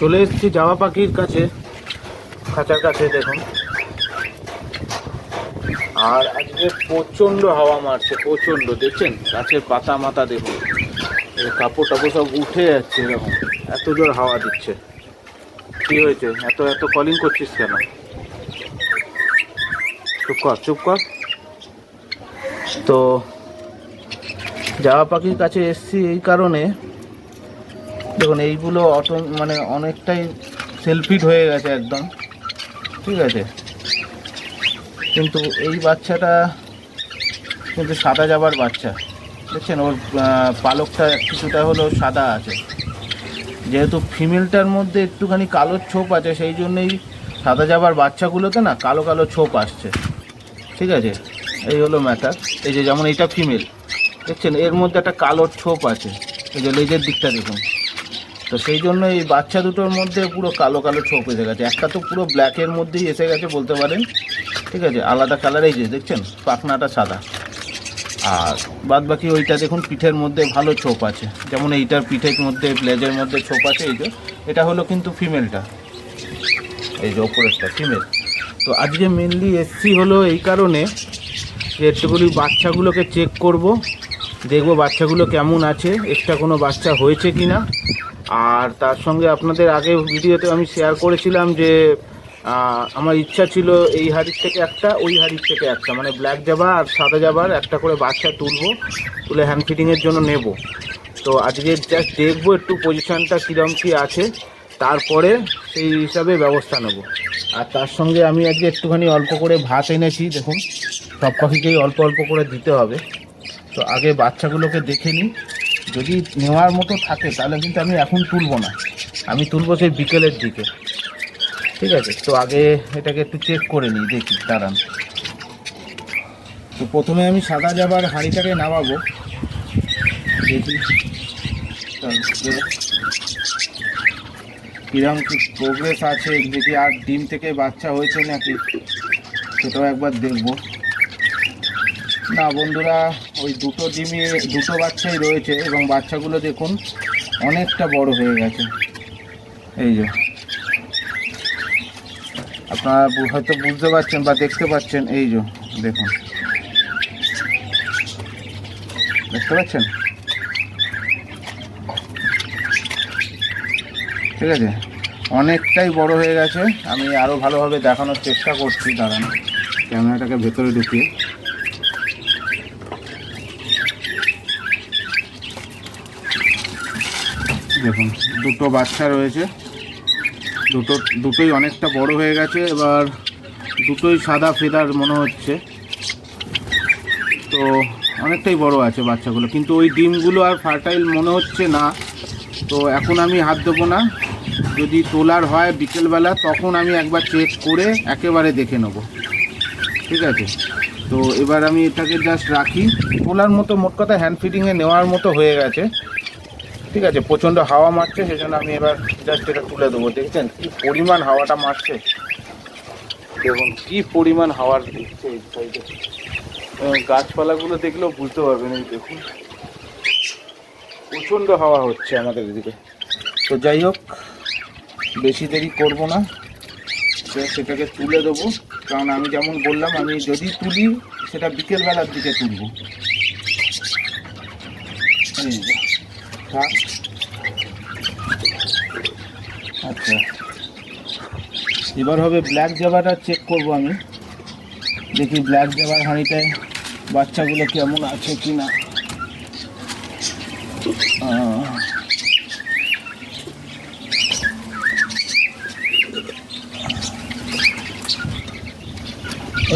চলে এসেছি জামা পাখির কাছে, খাঁচার কাছে, দেখুন। আর আজকে প্রচণ্ড হাওয়া মারছে, প্রচণ্ড, দেখছেন? গাছের পাতা মাথা দেখুন। কাপড় টাপড় সব উঠে যাচ্ছে এরকম। এত জোর হাওয়া দিচ্ছে। কি হয়েছে? এত এত কলিং করছিস কেন? চুপ কর চুপ কর। তো, জামা পাখির কাছে এসছি এই কারণে দেখুন, এইগুলো অটো মানে অনেকটাই সেলফিট হয়ে গেছে একদম। ঠিক আছে? কিন্তু এই বাচ্চাটা কিন্তু সাদা যাবার বাচ্চা। দেখছেন? ওর পালকটা কিছুটা হলো সাদা আছে। যেহেতু ফিমেলটার মধ্যে একটুখানি কালো ছোপ আছে, সেই জন্যই সাদা যাবার বাচ্চাগুলোতে না কালো কালো ছোপ আসছে। ঠিক আছে? এই হলো ম্যাটার এই যে যেমন এটা ফিমেল দেখছেন? এর মধ্যে একটা কালো ছোপ আছে। এই যে লেজের দিকটা দেখুন। তো সেই জন্য এই বাচ্চা দুটোর মধ্যে পুরো কালো কালো ছোপ এসে গেছে। একটা তো পুরো ব্ল্যাকের মধ্যেই এসে গেছে বলতে পারেন। ঠিক আছে? আলাদা কালার এই যে, দেখছেন? পাখনাটা সাদা। আর বাদ বাকি ওইটা দেখুন, পিঠের মধ্যে ভালো ছোপ আছে। যেমন এইটার পিঠের মধ্যে লেজের মধ্যে ছোপ আছে, এই যে। এটা হলো কিন্তু ফিমেলটা এই যে ওপরেরটা ফিমেল তো আজকে মেনলি এসছি হলো এই কারণে যে একটুগুলি বাচ্চাগুলোকে চেক করব, দেখব বাচ্চাগুলো কেমন আছে এক্সট্রা কোনো বাচ্চা হয়েছে কি না আর তার সঙ্গে আপনাদের আগে ভিডিওতে আমি শেয়ার করেছিলাম যে আমার ইচ্ছা ছিল এই হাড়ির থেকে একটা, ওই হাড়ির থেকে একটা মানে ব্ল্যাক জাবা আর সাদা জাবার একটা করে বাচ্চা তুলবো, তুলে হ্যান্ড ফিটিংয়ের জন্য নেব। তো আজকে জাস্ট দেখব একটু পজিশনটা কীরকম কী আছে, তারপরে সেই হিসাবে ব্যবস্থা নেব। আর তার সঙ্গে আমি আজকে একটুখানি অল্প করে ভাত এনেছি, দেখুন সব পাখিকেই অল্প অল্প করে দিতে হবে। তো আগে বাচ্চাগুলোকে দেখে নিই। যদি নেওয়ার মতো থাকে, তাহলে কিন্তু আমি এখন তুলবো না। আমি তুলবো সেই বিকেলের দিকে। ঠিক আছে? তো আগে এটাকে একটু চেক করে নিই, দেখি, দাঁড়ান। তো প্রথমে আমি সাদা যাবার হাঁড়িটাকে নামাবো। দেখি। কিরম কি প্রোগ্রেস আছে? দেখি, আর ডিম থেকে বাচ্চা হয়েছে নাকি? সেটাও একবার দেখব। না, বন্ধুরা ওই দুটো ডিমই, দুটো বাচ্চাই রয়েছে এবং বাচ্চাগুলো দেখুন অনেকটা বড় হয়ে গেছে। এই যে। আপনারা হয়তো বুঝতে পারছেন বা দেখতে পাচ্ছেন, এই যে, দেখুন। দেখতে পাচ্ছেন? ঠিক আছে? অনেকটাই বড় হয়ে গেছে। আমি আরও ভালোভাবে দেখানোর চেষ্টা করছি, দাঁড়ান। ক্যামেরাটাকে ভেতরে ঢুকিয়ে। দেখুন, দুটো বাচ্চা রয়েছে। দুটো, দুটোই অনেকটা বড় হয়ে গেছে, এবার দুটোই সাদা ফেদার মনে হচ্ছে। তো অনেকটাই বড় আছে বাচ্চাগুলো, কিন্তু ওই ডিমগুলো আর ফার্টাইল মনে হচ্ছে না। তো এখন আমি হাত দেবো না। যদি তোলার হয় বিকেলবেলা, তখন আমি একবার চেক করে একেবারে দেখে নেব। ঠিক আছে? তো এবার আমি এটাকে জাস্ট রাখি। তোলার মতো মোট কথা হ্যান্ড ফিটিংয়ে নেওয়ার মতো হয়ে গেছে। ঠিক আছে প্রচণ্ড হাওয়া মারছে সেজন্য আমি এবার জাস্ট এটা তুলে দেবো দেখছেন? কি পরিমাণ হাওয়াটা মারছে। দেখুন কি পরিমাণ হাওয়ার দিচ্ছে এই সাইডে এবং গাছপালাগুলো দেখলেও বুঝতে পারবেন এই দেখুন। প্রচণ্ড হাওয়া হচ্ছে আমাদের এদিকে। তো যাই হোক বেশি দেরি করব না। সেটাকে তুলে দেবো। কারণ আমি যেমন বললাম আমি যদি তুলি সেটা বিকেলবেলার দিকে তুলব। থাক। আচ্ছা। এবার হবে ব্ল্যাক জাবাটা চেক করব আমি। দেখি ব্ল্যাক জাবার হাঁড়িটায় বাচ্চাগুলো কেমন আছে কি না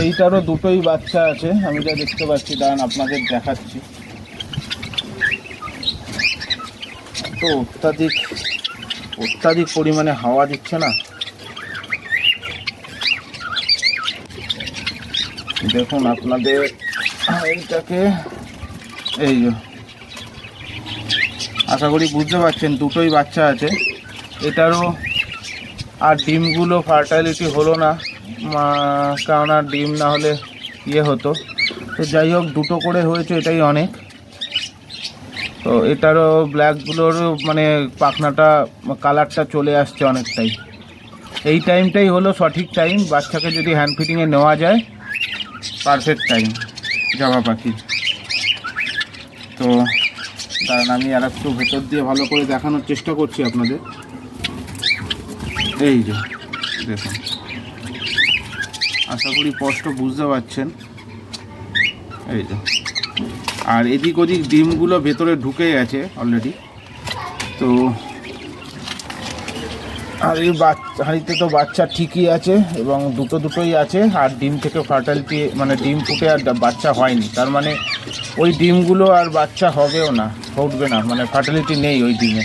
এইটারও দুটোই বাচ্চা আছে। আমি যা দেখতে পাচ্ছি, দাঁড়ান আপনাদের দেখাচ্ছি। তো অত্যাধিক অত্যাধিক পরিমাণে হাওয়া দিচ্ছে না। দেখুন আপনাদের, এইটাকে, এই যে, আশা করি বুঝতে পারছেন, দুটোই বাচ্চা আছে। এটারও আর ডিমগুলো ফার্টাইলিটি হলো না কারণ আর ডিম না হলে ইয়ে হতো। তো যাই হোক, দুটো করে হয়েছে, এটাই অনেক। তো এটারও ব্ল্যাকগুলোর মানে পাখনাটা, কালারটা চলে আসছে অনেকটাই। এই টাইমটাই হলো সঠিক টাইম, বাচ্চাকে যদি হ্যান্ড ফিটিংয়ে নেওয়া যায় পারফেক্ট টাইম জামা পাখি। তো কারণ আমি আর একটু ভেতর দিয়ে ভালো করে দেখানোর চেষ্টা করছি আপনাদের। এই যে, দেখুন। আশা করি স্পষ্ট বুঝতে পারছেন। এই যে। আর এদিক ওদিক ডিমগুলো ভেতরে ঢুকে গেছে অলরেডি তো আর এই বাচ্চা হাঁড়িতে তো বাচ্চা ঠিকই আছে এবং দুটো দুটোই আছে, আর ডিম থেকে ফার্টালিটি মানে ডিম ফুটে আর বাচ্চা হয়নি। তার মানে ওই ডিমগুলো আর বাচ্চা হবেও না, ফুটবে না মানে ফার্টালিটি নেই ওই ডিমে।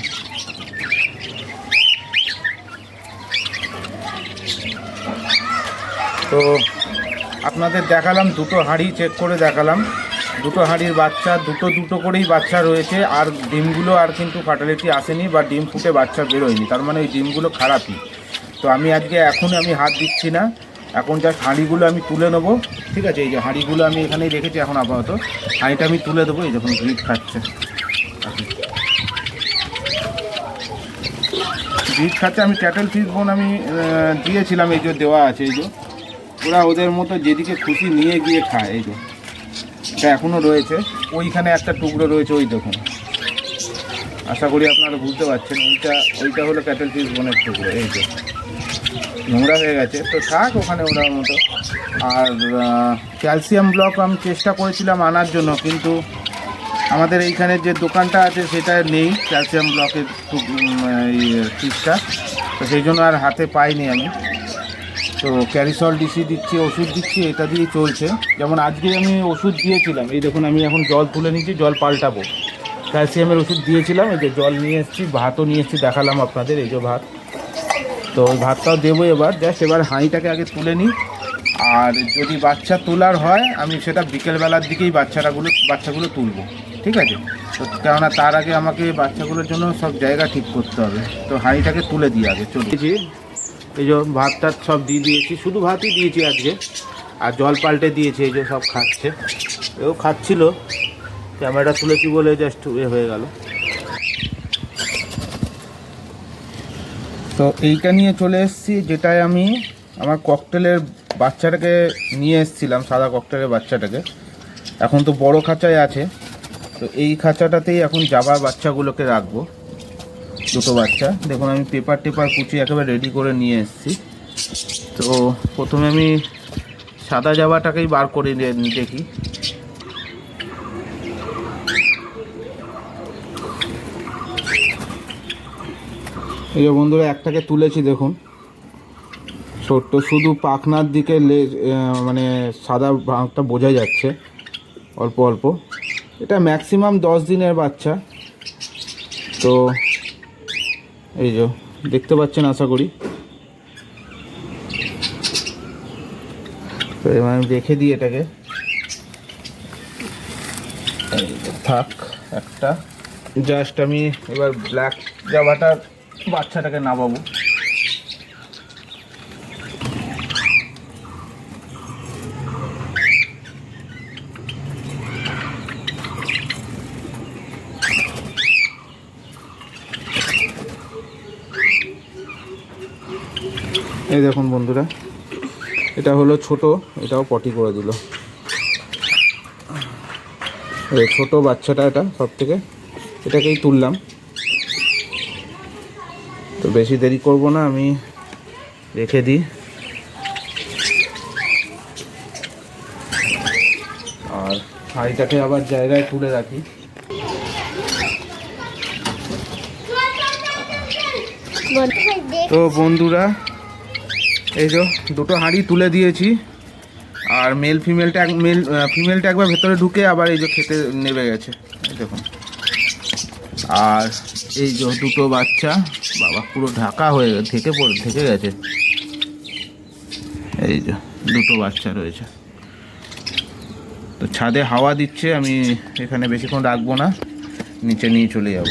তো আপনাদের দেখালাম, দুটো হাঁড়ি চেক করে দেখালাম। দুটো হাঁড়ির বাচ্চা, দুটো দুটো করেই বাচ্চা রয়েছে। আর ডিমগুলো আর কিন্তু ফার্টালিটি আসেনি বা ডিম ফুটে বাচ্চা বেরোয়নি। তার মানে ওই ডিমগুলো খারাপই। তো আমি আজকে এখন আমি হাত দিচ্ছি না। এখন জাস্ট হাঁড়িগুলো আমি তুলে নেব। ঠিক আছে? এই যে হাঁড়িগুলো আমি এখানেই রেখেছি এখন আপাতত। হাঁড়িটা আমি তুলে দেবো। এই যখন গ্রিট খাচ্ছে। গ্রিট খাচ্ছে, আমি ক্যাটেল ফিস বোন আমি দিয়েছিলাম। এই যে দেওয়া আছে, এই যে। ওরা ওদের মতো যেদিকে খুশি নিয়ে গিয়ে খায়, এই যে। এটা এখনও রয়েছে। ওইখানে একটা টুকরো রয়েছে, ওই দেখুন। আশা করি আপনারা বুঝতে পারছেন, ওইটা ওইটা হলো ক্যাটেল ফিস বোনের টুকরো, এই যে। নোংরা হয়ে গেছে। তো থাক ওখানে ওনার মতো। আর ক্যালসিয়াম ব্লক আমি চেষ্টা করেছিলাম আনার জন্য, কিন্তু আমাদের এইখানে যে দোকানটা আছে সেটা নেই ক্যালসিয়াম ব্লকের ফিসটা তো সেই জন্য আর হাতে পাইনি আমি। তো ক্যারিসল ডিসি দিচ্ছি, ওষুধ দিচ্ছি, এটা দিয়ে চলছে। যেমন আজকে আমি ওষুধ দিয়েছিলাম, এই দেখুন আমি এখন জল তুলে নিচ্ছি জল পাল্টাবো। ক্যালসিয়ামের ওষুধ দিয়েছিলাম, এই যে জল নিয়ে এসেছি, ভাতও নিয়ে এসেছি, দেখালাম আপনাদের, এই যে ভাত। তো ওই ভাতটাও দেবো এবার, জাস্ট এবার হাঁড়িটাকে আগে তুলে নিই। আর যদি বাচ্চা তোলার হয়, আমি সেটা বিকেলবেলার দিকেই বাচ্চাটাগুলো বাচ্চাগুলো তুলবো, ঠিক আছে? তো কেননা তার আগে আমাকে বাচ্চাগুলোর জন্য সব জায়গা ঠিক করতে হবে। তো হাঁড়িটাকে তুলে দিই আগে চলেছি এই যে ভাত টাত সব দিয়ে দিয়েছি, শুধু ভাতই দিয়েছি আজকে। আর জল পাল্টে দিয়েছি, এই যে সব খাচ্ছে। এও খাচ্ছিল ক্যামেরাটা তুলেছি বলে জাস্ট এ হয়ে গেল। তো এইটা নিয়ে চলে এসেছি, যেটায় আমি আমার ককটেলের বাচ্চাটাকে নিয়ে এসেছিলাম, সাদা ককটেলের বাচ্চাটাকে। এখন তো বড় খাঁচায় আছে, তো এই খাঁচাটাতেই এখন যাবার বাচ্চাগুলোকে রাখব। দুটো বাচ্চা। দেখুন আমি পেপার টেপার কুচি একেবারে রেডি করে নিয়ে এসেছি। তো প্রথমে আমি সাদা জাবাটাকেই বার করে দেখি। এই যে বন্ধুরা একটাকে তুলেছি দেখুন। ছোট্ট শুধু পাখনার দিকে লে আহ, মানে সাদা ভাগটা বোঝা যাচ্ছে। অল্প অল্প। এটা ম্যাক্সিমাম দশ দিনের বাচ্চা। তো এই যে, দেখতে পাচ্ছেন আশা করি। তো এবার আমি রেখে দিই এটাকে। থাক, একটা। জাস্ট আমি এবার ব্ল্যাক জামাটার বাচ্চাটাকে নামাবো। এই দেখুন বন্ধুরা, এটা হলো ছোট, এটাও পটি করে দিল। এই ছোট বাচ্চাটা এটা সব থেকে, এটাকেই তুললাম। তো বেশি দেরি করব না, আমি রেখে দিই। আর হাঁড়িটাকে আবার জায়গায় তুলে রাখি। তো বন্ধুরা এই যে দুটো হাঁড়ি তুলে দিয়েছি। আর মেল ফিমেলটা এক মেল ফিমেলটা একবার ভেতরে ঢুকে আবার এই যে খেতে নেবে গেছে। দেখুন। আর এই যে দুটো বাচ্চা, বাবা পুরো ঢাকা হয়ে ঢেকে পড়ে, থেকে গেছে। এই যে দুটো বাচ্চা রয়েছে। তো ছাদে হাওয়া দিচ্ছে, আমি এখানে বেশিক্ষণ রাখব না, নিচে নিয়ে চলে যাব।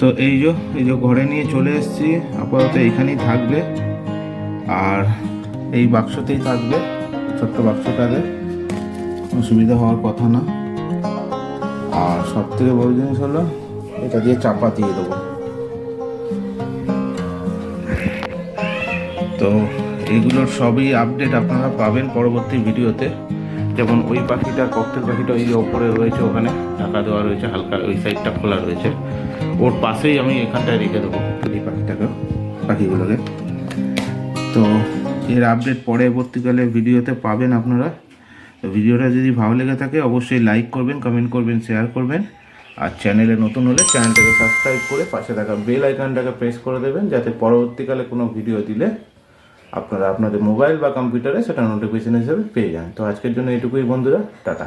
তো এই যে এই যে ঘরে নিয়ে চলে এসেছি, আপাতত এইখানেই থাকবে। আর এই বাক্সতেই থাকবে, ছোট্ট বাক্সটাতে। অসুবিধা হওয়ার কথা না। আর সব থেকে বড় জিনিস হলো, এটা দিয়ে চাপা দিয়ে দেবো। তো এইগুলোর সবই আপডেট আপনারা পাবেন পরবর্তী ভিডিওতে। যেমন ওই পাখিটা ককটেল পাখিটা ওই ওপরে রয়েছে ওখানে, ঢাকা দেওয়া রয়েছে, হালকা ওই সাইডটা খোলা রয়েছে। ওর পাশেই আমি এখানটায় রেখে দেবো। এই পাখিটাকে পাখিগুলোকে। তো এর আপডেট পরবর্তীকালে ভিডিওতে পাবেন আপনারা। ভিডিওটা যদি ভালো লেগে থাকে, অবশ্যই লাইক করবেন কমেন্ট করবেন শেয়ার করবেন। আর চ্যানেলে নতুন হলে চ্যানেলটাকে সাবস্ক্রাইব করে পাশে থাকা বেল আইকনটাকে প্রেস করে দেবেন, যাতে পরবর্তীকালে কোনো ভিডিও দিলে আপনারা আপনাদের মোবাইল বা কম্পিউটারে সেটা নোটিফিকেশন হিসেবে পেয়ে যান। তো আজকের জন্য এটুকুই বন্ধুরা, টাটা।